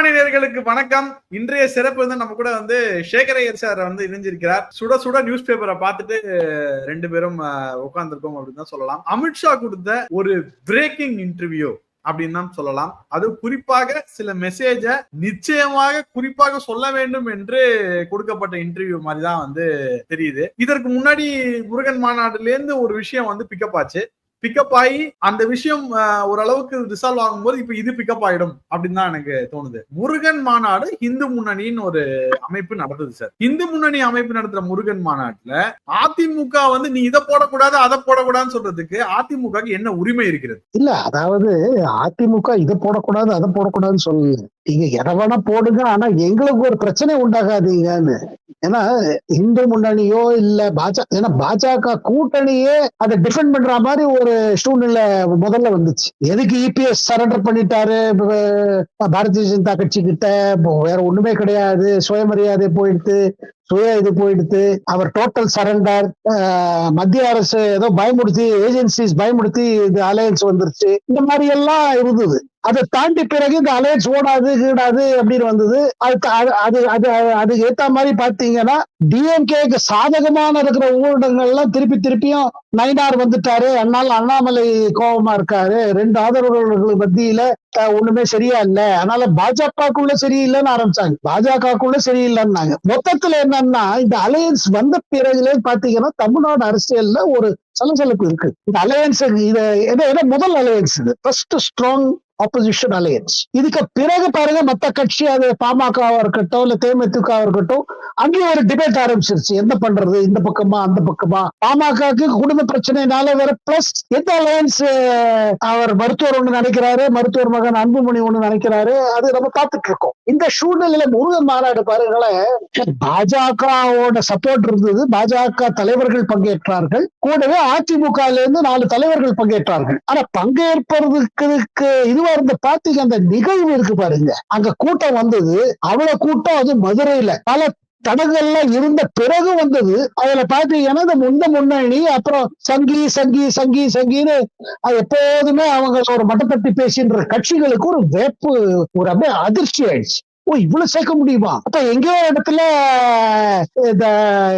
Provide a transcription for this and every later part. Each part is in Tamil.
சாமானியர்களுக்கு வணக்கம். இன்றைய சிறப்பு வந்து நம்ம கூட வந்து சேகரையர் சார் வந்து இணைஞ்சிருக்கிறார். சுட சுட நியூஸ் பேப்பரை பார்த்துட்டு ரெண்டு பேரும் உட்கார்ந்துருக்கோம் அப்படின்னு தான் சொல்லலாம். அமித்ஷா கொடுத்த ஒரு பிரேக்கிங் இன்டர்வியூ அப்படின்னு தான் சொல்லலாம். அது குறிப்பாக சில மெசேஜ நிச்சயமாக குறிப்பாக சொல்ல வேண்டும் என்று கொடுக்கப்பட்ட இன்டர்வியூ மாதிரி தான் வந்து தெரியுது. இதற்கு முன்னாடி முருகன் மாநாடுல இருந்து ஒரு விஷயம் வந்து பிக்கப் ஆச்சு. பிக்கப் ஆகி அந்த விஷயம் ஓரளவுக்கு ரிசால்வ் ஆகும்போது இப்ப இது பிக்கப் ஆயிடும் அப்படின்னு தான் எனக்கு தோணுது. முருகன் மாநாடு இந்து முன்னணின்னு ஒரு அமைப்பு நடந்தது சார் இந்து முன்னணி அமைப்பு நடத்துற முருகன் மாநாட்டுல அதிமுக வந்து நீ இதை போடக்கூடாது அதை போடக்கூடாதுன்னு சொல்றதுக்கு அதிமுக என்ன உரிமை இருக்கிறது? இல்ல அதாவது அதிமுக இதை போடக்கூடாது அதை போடக்கூடாதுன்னு சொல்லல. நீங்க எதை வேணா போடுங்க ஆனா எங்களுக்கு ஒரு பிரச்சனை உண்டாகாதீங்கன்னு. ஏன்னா இந்து முன்னணியோ இல்ல பாஜக ஏன்னா பாஜக கூட்டணியே அதை டிஃபெண்ட் பண்ற மாதிரி ஒரு சூழ்நிலை முதல்ல வந்துச்சு. எதுக்கு இபிஎஸ் சரண்டர் பண்ணிட்டாரு பாரதிய ஜனதா கட்சி கிட்ட? வேற ஒண்ணுமே கிடையாது சுயமரியாதை போயிடுத்து. சுய இது போயிடுத்து அவர் டோட்டல் சரண்டர் மத்திய அரசு ஏதோ பயமுடுத்தி ஏஜென்சிஸ் பயமுடுத்தி இது அலையன்ஸ் வந்துருச்சு. இந்த மாதிரி எல்லாம் இருந்தது. அதை தாண்டி பிறகு இந்த அலையன்ஸ் ஓடாது கீடாது அப்படின்னு வந்தது. அது அது அது அதுக்கு ஏத்த மாதிரி பாத்தீங்கன்னா டிஎம்கேக்கு சாதகமான இருக்கிற ஊடகங்கள்லாம் திருப்பி திருப்பியும் நைனார் வந்துட்டாரு. அண்ணால் அண்ணாமலை கோபமா இருக்காரு. ரெண்டு ஆதரவாளர்கள் மத்தியில ஒண்ணுமே சரியா இல்ல அதனால பாஜகக்குள்ள சரியில்லைன்னு ஆரம்பிச்சாங்க. பாஜகக்குள்ள சரியில்லைன்னாங்க. மொத்தத்துல என்னன்னா இந்த அலையன்ஸ் வந்த பிறகுல பாத்தீங்கன்னா தமிழ்நாடு அரசியல்ல ஒரு சலசலப்பு இருக்கு. இந்த அலையன்ஸ் இது முதல் அலையன்ஸ் இது. ஃபர்ஸ்ட் ஸ்ட்ராங் ஆப்போசிஷன் அலையன்ஸ் இதுக்கு பிறகு பாருங்க மத்த கட்சி அது பாமகவா இருக்கட்டும் இல்ல தேமுதிக இருக்கட்டும் அங்கேயும் ஒரு டிபேட் ஆரம்பிச்சிருச்சு. என்ன பண்றது? இந்த பக்கமா அந்த பக்கமா? பாமகக்கு குடும்ப பிரச்சனைனால வேற பிளஸ் எந்த அலையன்ஸ் அவர் மருத்துவர் ஒண்ணு நினைக்கிறாரு மருத்துவர் மகன் அன்புமணி ஒண்ணு நினைக்கிறாரு அது நம்ம பார்த்துட்டு இருக்கோம் இந்த சூழ்நிலையில முருகன் மாநாடு பாருங்களேன் பாஜகவோட சப்போர்ட் இருந்தது. பாஜக தலைவர்கள் பங்கேற்றார்கள். கூடவே அதிமுக இருந்து நாலு தலைவர்கள் பங்கேற்றார்கள். ஆனா பங்கேற்பதற்கு இதுவா இருந்த பாத்துக்கு அந்த நிகழ்வு இருக்கு பாருங்க. அங்க கூட்டம் வந்தது. அவ்வளவு கூட்டம் அது மதுரையில. பல தடங்கள்லாம் இருந்த பிறகு வந்தது. அதுல பாத்தீங்கன்னா இந்த முந்த முன்னணி அப்புறம் சங்கி சங்கி சங்கி சங்கின்னு அது எப்போதுமே அவங்க ஒரு மட்டத்தட்டி பேசின்ற கட்சிகளுக்கு ஒரு வேப்பு ஒரு அப்படியே அதிர்ச்சி ஆயிடுச்சு. ஓ இவ்வளவு சேர்க்க முடியுமா? அப்ப எங்கேயோ இடத்துல இந்த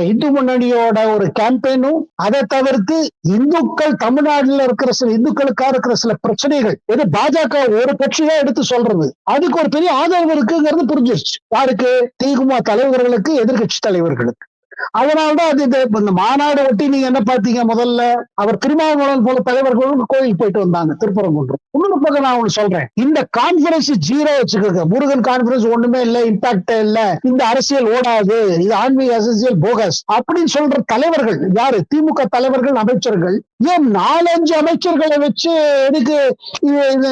இந்து முன்னணியோட ஒரு கேம்பெயினும் அதை தவிர்த்து இந்துக்கள் தமிழ்நாடுல இருக்கிற சில இந்துக்களுக்கா இருக்கிற சில பிரச்சனைகள் எது பாஜக ஒரு கட்சியா எடுத்து சொல்றது. அதுக்கு ஒரு பெரிய ஆதரவு இருக்குங்கிறது புரிஞ்சிருச்சு. யாருக்கு? திமுக தலைவர்களுக்கு எதிர்கட்சி தலைவர்களுக்கு. அதனால்தான் அது இந்த மாநாடு ஒட்டி நீங்க என்ன பார்த்தீங்க முதல்ல? அவர் திருமாவளவன் போல தலைவர்களும் கோயிலுக்கு போயிட்டு வந்தாங்க திருப்பரங்குன்றம். இன்னொரு பக்கம் நான் ஒண்ணு சொல்றேன். இந்த கான்பரன்ஸ் ஜீரோ வச்சுக்கோங்க. முருகன் கான்பரன்ஸ் ஒண்ணுமே இல்ல இம்பாக்ட் இல்ல. இந்த அரசியல் ஓடாது. இது ஆன்மீக அரசியல் போகஸ் அப்படின்னு சொல்ற தலைவர்கள் யாரு? திமுக தலைவர்கள் அமைச்சர்கள். ஏன் நாலஞ்சு அமைச்சர்களை வச்சு எதுக்கு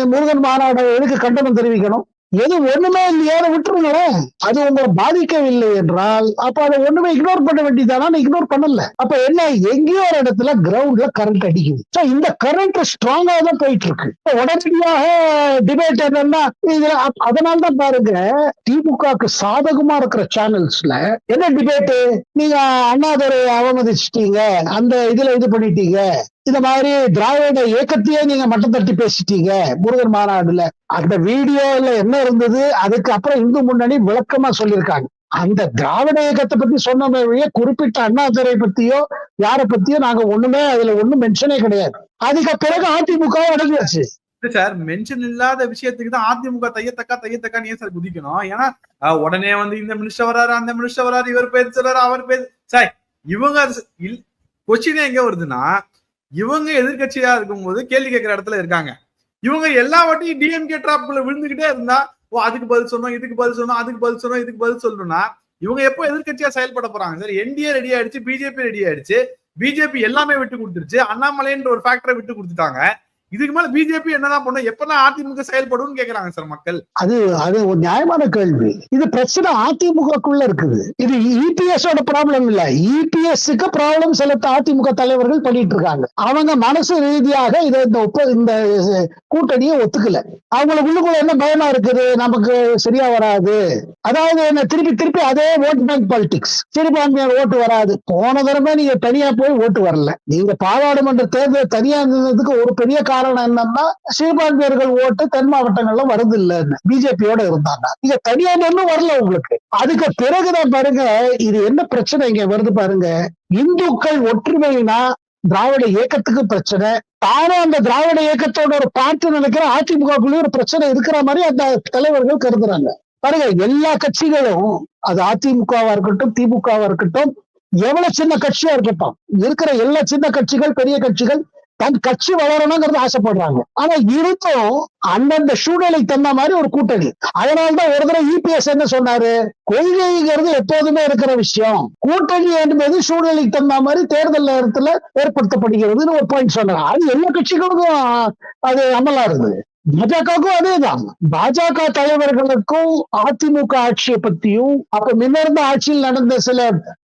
முருகன் மாநாடு எதுக்கு கண்டனம் தெரிவிக்கணும்? எது ஒண்ணுமே இல்லையாரு விட்டுருங்களேன். அது உங்களை பாதிக்கவில்லை என்றால் அப்ப அதை ஒண்ணுமே இக்னோர் பண்ண வேண்டியதானா இக்னோர் பண்ணல. அப்ப என்ன? எங்கேயோ ஒரு இடத்துல கிரவுண்ட்ல கரண்ட் அடிக்குது. சோ இந்த கரண்ட் ஸ்ட்ராங்கா தான் போயிட்டு இருக்கு உடனடியாக டிபேட் என்னன்னா இதுல அதனால்தான் பாருங்க திமுகக்கு சாதகமா இருக்கிற சேனல்ஸ்ல என்ன டிபேட் நீங்க அண்ணாதுரை அவமதிச்சிட்டீங்க. அந்த இதுல இது பண்ணிட்டீங்க. இந்த மாதிரி திராவிட இயக்கத்தையே நீங்க மட்டம் தட்டி பேசிட்டீங்க முருகன் மாநாடுல. அந்த வீடியோல என்ன இருந்தது? அதுக்கு அப்புறம் இந்து முன்னணி விளக்கமா சொல்லியிருக்காங்க. அந்த திராவிட இயக்கத்தை பத்தி சொன்ன குறிப்பிட்ட அண்ணாதுரை பத்தியோ யார பத்தியோ நாங்க ஒண்ணுமே அதுல ஒண்ணும் மென்ஷனே கிடையாது. அதுக்கு பிறகு அதிமுக அடங்கியாச்சு சார் மென்ஷன் இல்லாத விஷயத்துக்கு தான் அதிமுக தையத்தக்கா தையத்தக்கா ஏன் சார் குதிக்கணும்? ஏன்னா உடனே வந்து இந்த மினிஸ்டர் வராரு அந்த மினிஸ்டர் வராரு இவர் பேர் சொல்றாரு அவர் பேர் சார் இவங்க கொஸ்டின் எங்க வருதுன்னா இவங்க எதிர்கட்சியா இருக்கும்போது கேள்வி கேட்கிற இடத்துல இருக்காங்க. இவங்க எல்லா வாட்டியும் டிஎம்கே டிராப்ல விழுந்துகிட்டே இருந்தா ஓ அதுக்கு பதில் சொன்னோம் இதுக்கு பதில் சொன்னோம் அதுக்கு பதில் சொன்னோம் இதுக்கு பதில் சொல்லணும்னா இவங்க எப்போ எதிர்கட்சியா செயல்பட போறாங்க? சரி என்டிஏ ரெடி ஆயிடுச்சு பிஜேபி ரெடி ஆயிடுச்சு பிஜேபி எல்லாமே விட்டு கொடுத்துருச்சு அண்ணாமலைன்ற ஒரு ஃபேக்டரை விட்டு கொடுத்துட்டாங்க. இதுக்கு மேல பிஜேபி என்னதான் பண்ணும் எப்பதான் அதிமுக செயல்படும் கேக்குறாங்க சார் மக்கள். அது அது ஒரு நியாயமான கேள்வி. இது பிரச்சனை அதிமுகக்குள்ள இருக்குது. இது இபிஎஸ் ஓட ப்ராப்ளம் இல்ல. இபிஎஸ்க்கு ப்ராப்ளம் சில அதிமுக தலைவர்கள் பண்ணிட்டு இருக்காங்க அவங்க மனசு ரீதியாக இதை இந்த ஒப்ப இந்த கூட்டணியை ஒத்துக்கல. அவங்களுக்குள்ளுக்குள்ள என்ன பயமா இருக்குது? நமக்கு சரியா வராது. அதாவது என்ன திருப்பி திருப்பி அதே ஓட் பேங்க் பாலிடிக்ஸ் சிறுபான்மையார் ஓட்டு வராது. போன தடவை நீங்க தனியா போய் ஓட்டு வரல. நீங்க பாராளுமன்ற தேர்தல் தனியா இருந்ததுக்கு ஒரு பெரிய காரணம் காரணம் என்னன்னா சிறுபான்மையர்கள் ஓட்டு தென் மாவட்டங்கள்ல வருது இல்லைன்னு பிஜேபியோட இருந்தாங்க. இங்க தனியா நின்னு வரல உங்களுக்கு. அதுக்கு பிறகுதான் பாருங்க இது என்ன பிரச்சனை இங்க வருது பாருங்க. இந்துக்கள் ஒற்றுமைனா திராவிட இயக்கத்துக்கு பிரச்சனை. தானே அந்த திராவிட இயக்கத்தோட ஒரு பார்த்து நினைக்கிற அதிமுகக்குள்ளேயும் ஒரு பிரச்சனை இருக்கிற மாதிரி அந்த தலைவர்கள் கருதுறாங்க. பாருங்க எல்லா கட்சிகளும் அது அதிமுகவா இருக்கட்டும் திமுகவா இருக்கட்டும் எவ்வளவு சின்ன கட்சியா இருக்கட்டும் இருக்கிற எல்லா சின்ன கட்சிகள் பெரிய கட்சிகள் தன் கட்சி வளரணுங்கிறது ஆசைப்படுறாங்க. ஆனா இருக்கும் அந்தந்த சூழ்நிலைக்கு தகுந்த மாதிரி ஒரு கூட்டணி. அதனாலதான் ஒரு தடவை இபிஎஸ் என்ன சொன்னாரு? கொள்கைங்கிறது எப்போதுமே இருக்கிற விஷயம். கூட்டணி என்பது சூழ்நிலைக்கு தகுந்த மாதிரி தேர்தல் நேரத்துல ஏற்படுத்தப்படுகிறதுன்னு ஒரு பாயிண்ட் சொன்னாங்க அது எல்லா கட்சிகளுக்கும் அது அமலா இருக்குது பாஜகவுக்கும் அதேதான். பாஜக தலைவர்களுக்கும் அதிமுக ஆட்சியை பத்தியும் அப்ப முன்னிருந்த ஆட்சியில் நடந்த சில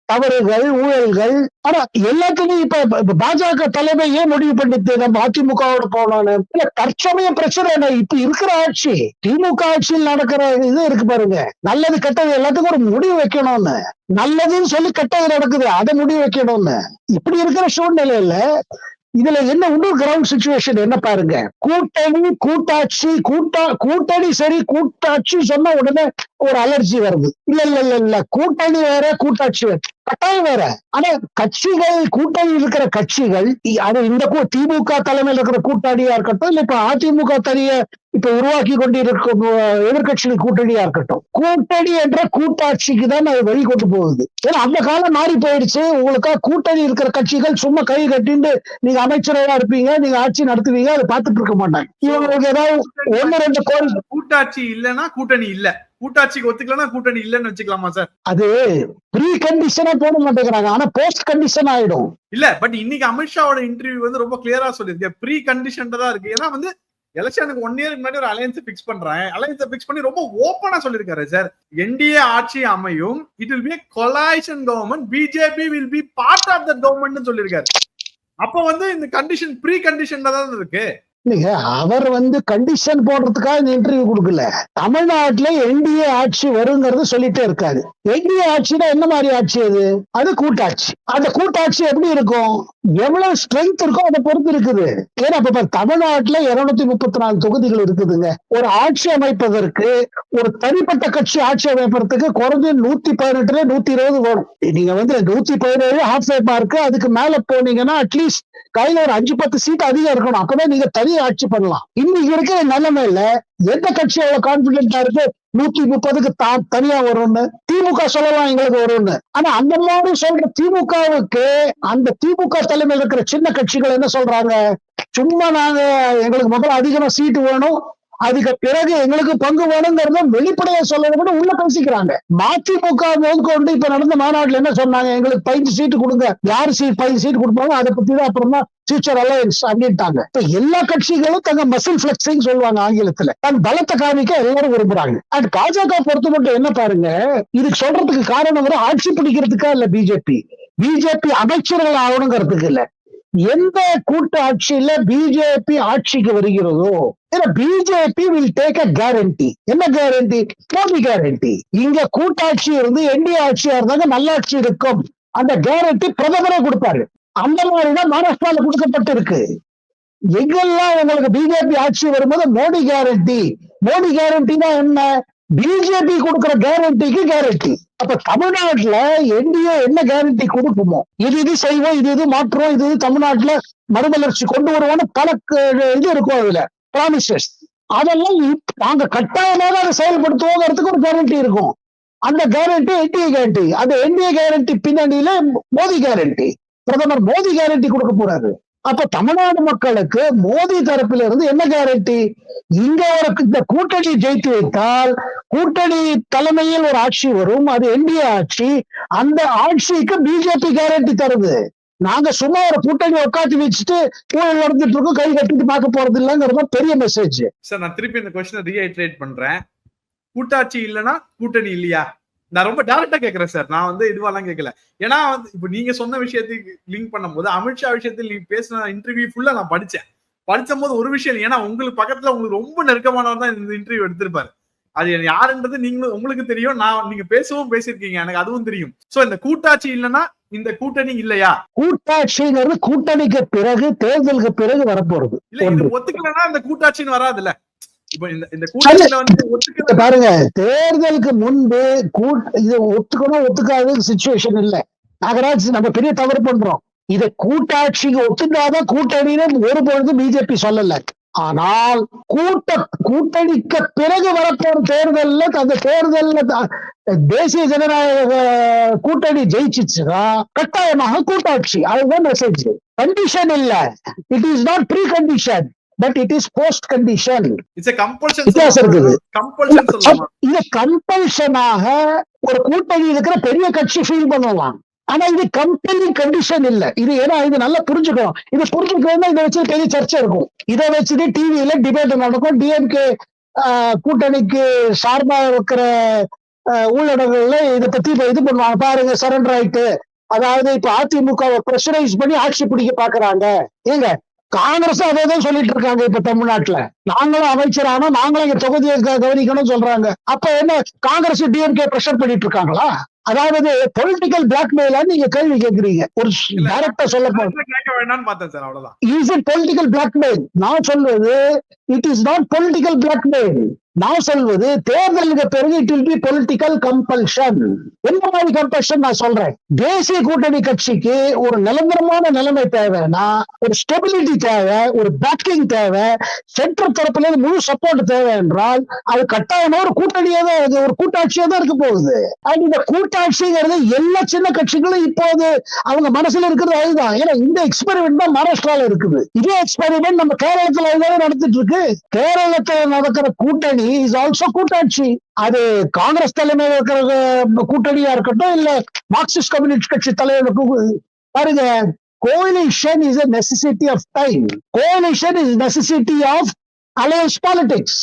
தவறுகள் ஊழல்கள் ஆனா எல்லாத்துலயும் இப்ப இப்ப பாஜக தலைமையே முடிவு பண்ணிட்டு நம்ம அதிமுகவோட போனோம்னு இல்ல தற்சமய பிரச்சனை என்ன? இப்ப இருக்கிற ஆட்சி திமுக ஆட்சியில் நடக்கிற இது இருக்கு பாருங்க. நல்லது கெட்டது எல்லாத்துக்கும் ஒரு முடிவு வைக்கணும்னு. நல்லதுன்னு சொல்லி கெட்டது நடக்குது அதை முடிவு வைக்கணும்னு. இப்படி இருக்கிற சூழ்நிலையில இதுல என்ன இன்னொரு கிரவுண்ட் சுச்சுவேஷன் என்ன பாருங்க? கூட்டணி கூட்டாட்சி கூட்டா கூட்டணி சரி கூட்டாட்சி சொன்ன உடனே ஒரு அலர்ஜி வருது. இல்ல இல்ல இல்ல இல்ல. கூட்டணி வேற கூட்டாட்சி வேற கட்டாயம் வேற. ஆனா கட்சிகள் கூட்டணி இருக்கிற கட்சிகள் அது இந்த கூ- திமுக தலைமையில் இருக்கிற கூட்டாளியா இருக்கட்டும் இல்ல இப்ப அதிமுக தனிய இப்ப உருவாக்கி கொண்டிருக்கும் அஹ், கூட்டணியா இருக்கட்டும் கூட்டணி என்ற கூட்டாட்சிக்கு தான் அது வழி கொண்டு போகுது. ஏன்னா அந்த காலம் மாறி போயிடுச்சு. உங்களுக்கா கூட்டணி இருக்கிற கட்சிகள் சும்மா கை கட்டிட்டு நீங்க அமைச்சரவா இருப்பீங்க நீங்க ஆட்சி நடத்துவீங்க அதை பார்த்துட்டு இருக்க மாட்டாங்க. இவங்களுக்கு ஏதாவது ஒண்ணு ரெண்டு கோரிக்கை கூட்டாட்சி இல்லைன்னா கூட்டணி இல்லை. கூட்டாட்சிக்கு ஒத்துக்கலன்னா கூட்டணி இல்லைன்னு வச்சுக்கலாமா சார்? அது ப்ரீ கண்டிஷனா போட மாட்டேங்கிறாங்க. ஆனா போஸ்ட் கண்டிஷன் ஆயிடும். இல்ல பட் இன்னைக்கு அமித்ஷாவோட இன்டர்வியூ வந்து ரொம்ப கிளியரா சொல்லியிருக்கு. ப்ரீ கண்டிஷன் தான் இருக்கு. ஏன்னா வந்து எலெக்ஷனுக்கு ஒன் இயருக்கு முன்னாடி ஒரு அலையன்ஸ் பிக்ஸ் பண்றேன். அலையன்ஸ் பிக்ஸ் பண்ணி ரொம்ப ஓப்பனா சொல்லிருக்காரு சார். என்டிஏ ஆட்சி அமையும். It will be coalition government BJP will be part of the government சொல்லிருக்காரு அப்ப வந்து இந்த கண்டிஷன் ப்ரீ கண்டிஷன்ல தான் இருக்கு. இல்லைங்க அவர் வந்து கண்டிஷன் போடுறதுக்காக இந்த இன்டர்வியூ கொடுக்கல. தமிழ்நாட்டுல என்டிஏ ஆட்சி வருங்கிறது சொல்லிட்டே இருக்காரு. என்டிஏ ஆட்சினா என்ன மாதிரி ஆட்சி அது? அது கூட்டாட்சி. அந்த கூட்டாட்சி எப்படி இருக்கும்? எவ்வளவு ஸ்ட்ரென்த் இருக்கோ அதை பொறுத்து இருக்குது. ஏன்னா இப்ப தமிழ்நாட்டுல இருநூத்தி முப்பத்தி நாலு தொகுதிகள் இருக்குதுங்க. ஒரு ஆட்சி அமைப்பதற்கு ஒரு தனிப்பட்ட கட்சி ஆட்சி அமைப்பதற்கு குறைஞ்ச நூத்தி பதினெட்டுல நூத்தி இருபது வரும். நீங்க வந்து நூத்தி பதினேழு ஹாஃப் மார்க் அதுக்கு மேல போனீங்கன்னா அட்லீஸ்ட் கையில ஒரு அஞ்சு பத்து சீட் அதிகம் இருக்கணும். அப்பதான் நீங்க தனி ஆட்சி பண்ணலாம். இன்னைக்கு இருக்கிற நிலைமையில எந்த கட்சி அவ்வளவு கான்பிடென்டா இருக்கு? நூத்தி முப்பதுக்கு தான் தனியா வரும்னு திமுக சொல்லலாம் எங்களுக்கு வரும்னு. ஆனா அந்த மாதிரி சொல்ற திமுகவுக்கு அந்த திமுக தலைமையில் இருக்கிற சின்ன கட்சிகள் என்ன சொல்றாங்க? சும்மா நாங்க எங்களுக்கு முதல்ல அதிகமா சீட்டு வேணும். அதுக்கு பிறகு எங்களுக்கு பங்கு வேணுங்கிறத வெளிப்படையா சொல்லணும்னு கூட உள்ள பேசிக்கிறாங்க. மதிமுக முதற்கொண்டு இப்ப நடந்த மாநாட்டுல என்ன சொன்னாங்க? எங்களுக்கு பதினஞ்சு சீட்டு கொடுங்க. யாரு சீட் பதினஞ்சு சீட் கொடுப்பாங்க அதை பத்தி தான் அப்புறம் தான் ஃபியூச்சர் அலையன்ஸ் அப்படின்ட்டாங்க. இப்ப எல்லா கட்சிகளும் தங்க மசில் பிளெக்சிங் சொல்லுவாங்க ஆங்கிலத்துல. தன் பலத்தை காமிக்க எல்லாரும் விரும்புறாங்க. அண்ட் பாஜக பொறுத்த மட்டும் என்ன பாருங்க இதுக்கு சொல்றதுக்கு காரணம் வந்து ஆட்சி பிடிக்கிறதுக்கா இல்ல பிஜேபி பிஜேபி அமைச்சர்கள் ஆகணுங்கிறதுக்கு இல்ல. எந்த கூட்டு ஆட்சியில பிஜேபி ஆட்சிக்கு வருகிறதோ BJP will take a guarantee என்ன கேரண்டி மோடி கேரண்டி இங்க கூட்டாட்சி இருந்து என்டிஏ ஆட்சியா இருந்தாங்க நல்லாட்சி இருக்கும். அந்த கேரண்டி பிரதமரே கொடுப்பாரு. அந்த மாதிரிதான் மகாராஷ்டிரால கொடுக்கப்பட்டிருக்கு எங்கெல்லாம் உங்களுக்கு பிஜேபி ஆட்சி வரும்போது மோடி கேரண்டி மோடி கேரண்டினா என்ன? பிஜேபி கொடுக்கிற கேரண்டிக்கு கேரண்டி அப்ப தமிழ்நாட்டுல என்டிஏ என்ன கேரண்டி கொடுக்குமோ? இது இது செய்வோம் இது இது மாற்றுவோம் இது இது தமிழ்நாட்டுல மறுமலர்ச்சி கொண்டு வருவோம்னு பல இது இருக்கும் அதுல ப்ராமிசஸ் அதெல்லாம் நாங்க கட்டாயமாக அதை செயல்படுத்துவோங்கிறதுக்கு ஒரு கேரண்டி இருக்கும். அந்த கேரண்டி என்டிஏ கேரண்டி அந்த என்டிஏ கேரண்டி பின்னணியில மோடி கேரண்டி பிரதமர் மோடி கேரண்டி கொடுக்க போறாரு. அப்ப தமிழ்நாடு மக்களுக்கு மோடி தரப்பில இருந்து என்ன கேரண்டி இங்க ஒரு இந்த கூட்டணி ஜெயித்து வைத்தால் கூட்டணி தலைமையில் ஒரு ஆட்சி வரும் அது என்டிஏ ஆட்சி அந்த ஆட்சிக்கு பிஜேபி கேரண்டி தருது. நாங்க சும்மா ஒரு கூட்டணி உட்காந்து வச்சுட்டு ஊழல் நடந்துட்டு இருக்கோம் கை கட்டிட்டு பார்க்க போறது இல்லைங்கிறது பெரிய மெசேஜ் சார் நான் திருப்பி இந்த கொஸ்டினை ரீஹைட்ரேட் பண்றேன். கூட்டாட்சி இல்லைன்னா கூட்டணி இல்லையா? நான் ரொம்ப டேரக்டா கேக்குறேன் சார் நான் வந்து இதுவெல்லாம் கேட்கல ஏன்னா வந்து இப்ப நீங்க சொன்ன விஷயத்துக்கு லிங்க் பண்ணும்போது அமித்ஷா விஷயத்தில் நீங்க பேசின இன்டர்வியூ ஃபுல்லா நான் படிச்சேன். படிச்ச போது ஒரு விஷயம். ஏன்னா உங்களுக்கு பக்கத்துல உங்களுக்கு ரொம்ப நெருக்கமானவர் தான் இந்த இன்டர்வியூ எடுத்திருப்பாரு. அது யாருன்றது நீங்களும் உங்களுக்கு தெரியும். நான் நீங்க பேசவும் பேசியிருக்கீங்க. எனக்கு அதுவும் தெரியும். சோ இந்த கூட்டாட்சி இல்லைன்னா இந்த கூட்டணி இல்லையா? கூட்டாட்சிங்கிறது கூட்டணிக்கு பிறகு தேர்தலுக்கு பிறகு வரப்போறது. இல்ல இது. ஒத்துக்கலன்னா இந்த கூட்டாட்சின்னு வராதுல்ல. இப்ப இந்த இந்த கூட்டணியில வந்து இங்க ஒத்துக்கல பாருங்க தேர்தலுக்கு முன்பு இது ஒத்துக்கணும் ஒத்துக்காத சுச்சுவேஷன் இல்ல. நாகராஜ் நம்ம பெரிய தவறு பண்றோம். இதை கூட்டாட்சிக்கு ஒத்துக்காத கூட்டணின்னு ஒரு பொழுது பிஜேபி சொல்லல. ஆனால் கூட்ட கூட்டணிக்கு பிறகு வரப்போற தேர்தல்ல அந்த தேர்தல்ல தேசிய ஜனநாயக கூட்டணி ஜெயிச்சிச்சுன்னா கட்டாயமாக கூட்டாட்சி. அதுதான் மெசேஜ் கண்டிஷன் இல்ல. It is not pre condition but it is post condition வித்தியாசம் இருக்குது. இது கம்பல்ஷனாக ஒரு கூட்டணி இருக்கிற பெரிய கட்சி ஃபீல் பண்ணலாம் ஆனா இது கம்பெனி கண்டிஷன் இல்ல. இது ஏன்னா இது நல்லா புரிஞ்சுக்கணும். இது புரிஞ்சுக்கணும் இதை வச்சு பெரிய சர்ச்சை இருக்கும். இதை வச்சுட்டு டிவியில டிபேட் நடக்கும். டிஎம்கே கூட்டணிக்கு சார்பா இருக்கிற ஆஹ், ஊடகங்கள்ல இதை பத்தி இது பண்ணுவாங்க. பாருங்க சரண்டர் ஆயிட்டு. அதாவது இப்ப அதிமுக பிரஷரைஸ் பண்ணி ஆட்சி பிடிக்க பாக்குறாங்க. ஏங்க காங்கிரஸ் அதே தான் சொல்லிட்டு இருக்காங்க இப்ப தமிழ்நாட்டுல. நாங்களும் அமைச்சரானா நாங்களும் எங்க தொகுதியை கவனிக்கணும்னு சொல்றாங்க. அப்ப என்ன காங்கிரஸ் டிஎம்கே பிரஷர் பண்ணிட்டு இருக்காங்களா? அதாவது பொலிட்டிக்கல் பிளாக்மெயிலா நீங்க கேள்வி கேக்குறீங்க. ஒரு. டைரக்டா சொல்ல போ நான் கேட்க வேண்டாம்னு பார்த்தேன் சார் அவ்வளவுதான். இஸ் இட் பொலிட்டிக்கல் பிளாக்மெயில் நான் சொல்வது it is not political blackmail நான் சொல்வது தேர்தலுக்கு பிறகு it will be political compulsion என்ன மாதிரி கம்பல்ஷன் நான் சொல்றேன்? தேசிய கூட்டணி கட்சிக்கு ஒரு நிரந்தரமான நிலைமை தேவைன்னா ஒரு ஸ்டெபிலிட்டி தேவை ஒரு பேக்கிங் தேவை சென்ட்ரல் தரப்புல இருந்து முழு சப்போர்ட் தேவை என்றால் அது கட்டாயமா ஒரு கூட்டணியே தான் இருக்கு ஒரு கூட்டாட்சியா தான் இருக்க போகுது. அண்ட் இந்த கூட்டாட்சிங்கிறது எல்லா சின்ன கட்சிகளும் இப்போது அவங்க மனசுல இருக்கிறது அதுதான். ஏன்னா இந்த எக்ஸ்பெரிமெண்ட் தான் மகாராஷ்டிரால இருக்குது. இதே எக்ஸ்பெரிமெண்ட் நம்ம கேரளத்துல இதுதானே நடந்துட்டு இருக்கு. கேரளத்துல நடக்கிற கூட்டணி இஸ் ஆல்சோ கூட்டாட்சி. அது காங்கிரஸ் தலைமையில் இருக்கிற கூட்டணியா இருக்கட்டும் இல்ல மார்க்சிஸ்ட் கம்யூனிஸ்ட் கட்சி தலைவர் பாருங்க coalition is a necessity of time coalition is necessity of alliance politics